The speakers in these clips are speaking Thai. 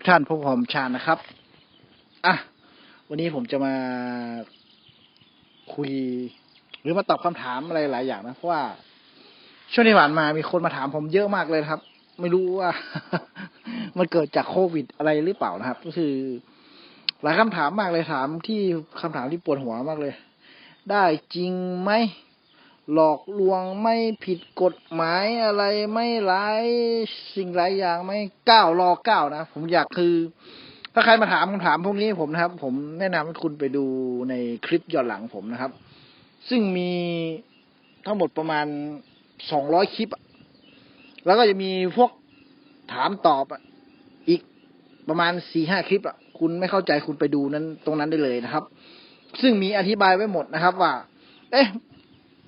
ทุกท่านพบกับผมชาญนะครับ อะ วันนี้ผมจะมาคุย หรือมาตอบคำถามอะไรหลายอย่างนะ เพราะว่า ช่วงที่ผ่านมามีคนมาถามผมเยอะมากเลยครับ ไม่รู้ว่า มันเกิดจากโควิดอะไรหรือเปล่านะครับ ก็คือ หลายคำถามมากเลยถามที่คำถามที่ปวดหัวมากเลย ได้จริงไหม หลอกลวงไม่ผิดกฎหมายอะไรไม่ร้ายสิ่งหลายอย่างไม่ก้าวรอก้าวนะ ผมอยากคือ ถ้าใครมาถามคำถามพวกนี้ผมนะครับ ผมแนะนำให้คุณไปดูในคลิปย้อนหลังผมนะครับ ซึ่งมีทั้งหมดประมาณสองร้อยคลิป แล้วก็จะมีพวกถามตอบอีกประมาณสี่ห้าคลิปอะคุณไม่เข้าใจคุณไปดูนั้นตรงนั้นได้เลยนะครับ ซึ่งมีอธิบายไว้หมดนะครับ ว่า เอ๊ะ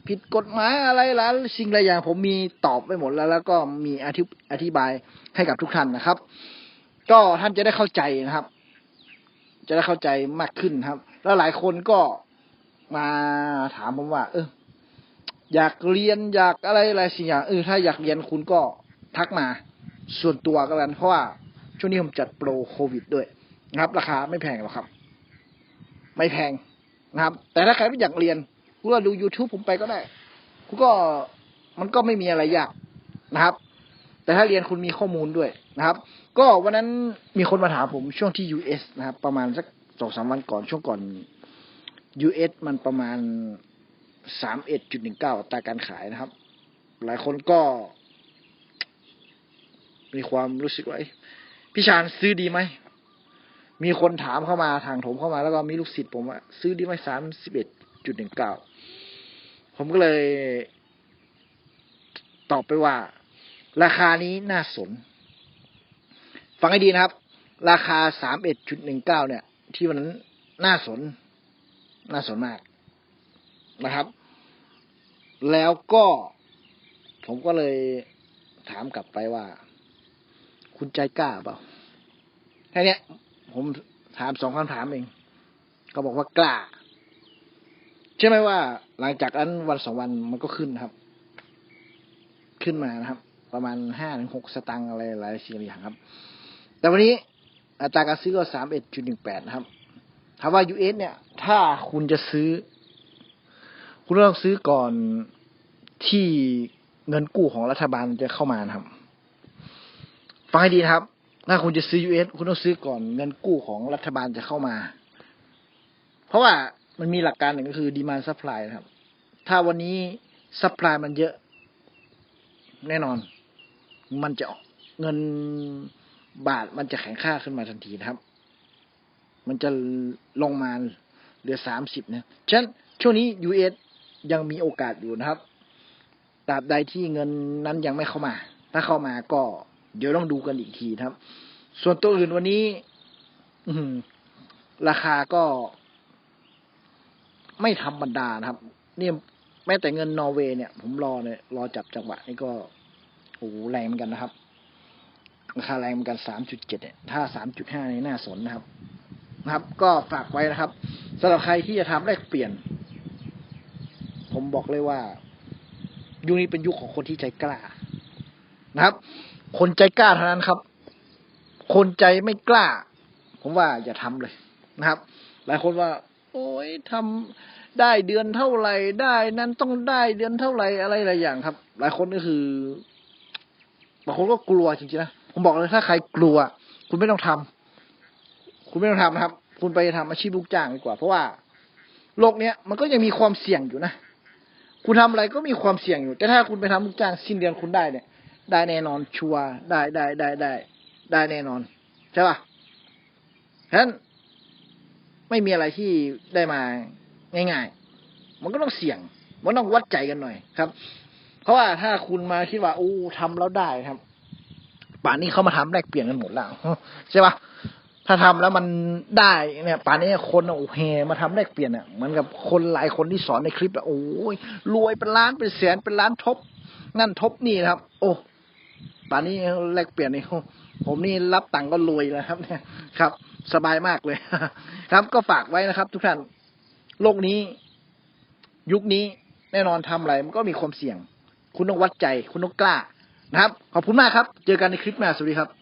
ผิดกฎหมายอะไรหลายสิ่งหลายอย่าง ผมมีตอบไปหมดแล้ว แล้วก็มีอธิอธิบายให้กับทุกท่านนะครับ ก็ท่านจะได้เข้าใจนะครับ จะได้เข้าใจมากขึ้นครับ แล้วหลายคนก็มาถามผมว่า เออ อยากเรียนอยากอะไรอะไรสิ่งอย่างเออถ้าอยากเรียนคุณก็ทักมาส่วนตัวก็แล้วเพราะว่าช่วงนี้ผมจัดโปรโควิดด้วยนะครับ ราคาไม่แพงหรอกครับ ไม่แพงนะครับ แต่ถ้าใครไม่อยากเรียน คุณก็ดู YouTube ผมไปก็ได้ คุณก็มันก็ไม่มีอะไรยากนะครับ แต่ถ้าเรียนคุณมีข้อมูลด้วยนะครับ ก็วันนั้นมีคนมาถามผมช่วงที่ US นะครับ ประมาณสักสองสามวันก่อนช่วงก่อน US มันประมาณสามเอ็ดจุดหนึ่งเก้าตราการขายนะครับ หลายคนก็ มีความรู้สึกว่าพี่ชาญซื้อดีไหม มีคนถามเข้ามาทางผมเข้ามาแล้วก็มีลูกศิษย์ผมว่าซื้อดีไหมสามสิบเอ็ด จุดหนึ่งเก้าผมก็เลยตอบไปว่า ราคานี้น่าสน ฟังให้ดีนะครับ ราคาสามเอ็ดจุดหนึ่งเก้าเนี่ย ที่วันนั้นน่าสน น่าสนมากนะครับ แล้วก็ผมก็เลยถามกลับไปว่า คุณใจกล้าเปล่าแค่นี้ผมถามสองคำถามเอง ก็บอกว่ากล้า เชื่อไหมว่า หลังจากนั้นวันสองวันมันก็ขึ้นครับ ขึ้นมานะครับ ประมาณห้าถึงหกสตังค์อะไรหลายสิ่งหลายอย่างครับ แต่วันนี้อัตราการซื้อก็สามเอ็ดจุดหนึ่งแปดนะครับถามว่า US เนี่ย ถ้าคุณจะซื้อ คุณต้องซื้อก่อนที่เงินกู้ของรัฐบาลจะเข้ามานะครับฟังให้ดีนะครับ ถ้าคุณจะซื้อ US คุณต้องซื้อก่อนเงินกู้ของรัฐบาลจะเข้ามา เพราะว่า มันมีหลักการหนึ่งก็คือ demand supply นะครับ ถ้าวันนี้ supply มันเยอะ แน่นอน มันจะเงินบาทมันจะแข็งค่าขึ้นมาทันทีนะครับ มันจะลงมาเหลือสามสิบนะฉะนั้นช่วงนี้ US ยังมีโอกาสอยู่นะครับตราบใดที่เงินนั้นยังไม่เข้ามา ถ้าเข้ามาก็เดี๋ยวต้องดูกันอีกทีนะครับ ส่วนตัวอื่นวันนี้ราคาก็ ไม่ธรรมดานะครับ เนี่ยแม้แต่เงินนอร์เวย์เนี่ย ผมรอเนี่ยรอจับจังหวะนี่ก็โอ้โหแรงเหมือนกันนะครับราคาแรงเหมือนกันสามจุดเจ็ดเนี่ยถ้าสามจุดห้านี่น่าสนนะครับ นะครับ ก็ฝากไว้นะครับสำหรับใครที่จะทำแลกเปลี่ยน ผมบอกเลยว่า ยุคนี้เป็นยุคของคนที่ใจกล้านะครับ คนใจกล้าเท่านั้นครับ คนใจไม่กล้า ผมว่าอย่าทำเลยนะครับ หลายคนว่า โอ้ยทำได้เดือนเท่าไหร่ได้นั้นต้องได้เดือนเท่าไหร่อะไรหลายอย่างครับ หลายคนก็คือบางคนก็กลัวจริงๆนะผมบอกเลยถ้าใครกลัว คุณไม่ต้องทำคุณไม่ต้องทำนะครับ คุณไปทำอาชีพลูกจ้างดีกว่า เพราะว่าโลกเนี้ยมันก็ยังมีความเสี่ยงอยู่นะคุณทำอะไรก็มีความเสี่ยงอยู่ แต่ถ้าคุณไปทำลูกจ้างสิ้นเดือนคุณได้เนี่ย ได้แน่นอนชัวร์ได้ได้ได้ได้ได้แน่นอนใช่ป่ะฉะนั้น ไม่มีอะไรที่ได้มาง่าย ๆ มันก็ต้องเสี่ยง มันต้องวัดใจกันหน่อยครับ เพราะว่าถ้าคุณมาคิดว่าโอ้ทำแล้วได้ครับ ป่านนี้เขามาทำแลกเปลี่ยนกันหมดแล้วใช่ปะถ้าทำแล้วมันได้เนี่ย ป่านนี้คนโอ้เฮมาทำแลกเปลี่ยนเนี่ยเหมือนกับคนหลายคนที่สอนในคลิปอะโอ้ยรวยเป็นล้านเป็นแสนเป็นล้านทบนั่นทบนี่นะครับ โอ้ ป่านนี้แลกเปลี่ยนนี่ผมนี่รับตังค์ก็รวยแล้วครับ เนี่ยครับ สบายมากเลย ครับก็ฝากไว้นะครับ ทุกท่านโลกนี้ ยุคนี้แน่นอนทำอะไรมันก็มีความเสี่ยง คุณต้องวัดใจ คุณต้องกล้านะครับ ขอบคุณมากครับ เจอกันในคลิปหน้าสวัสดีครับ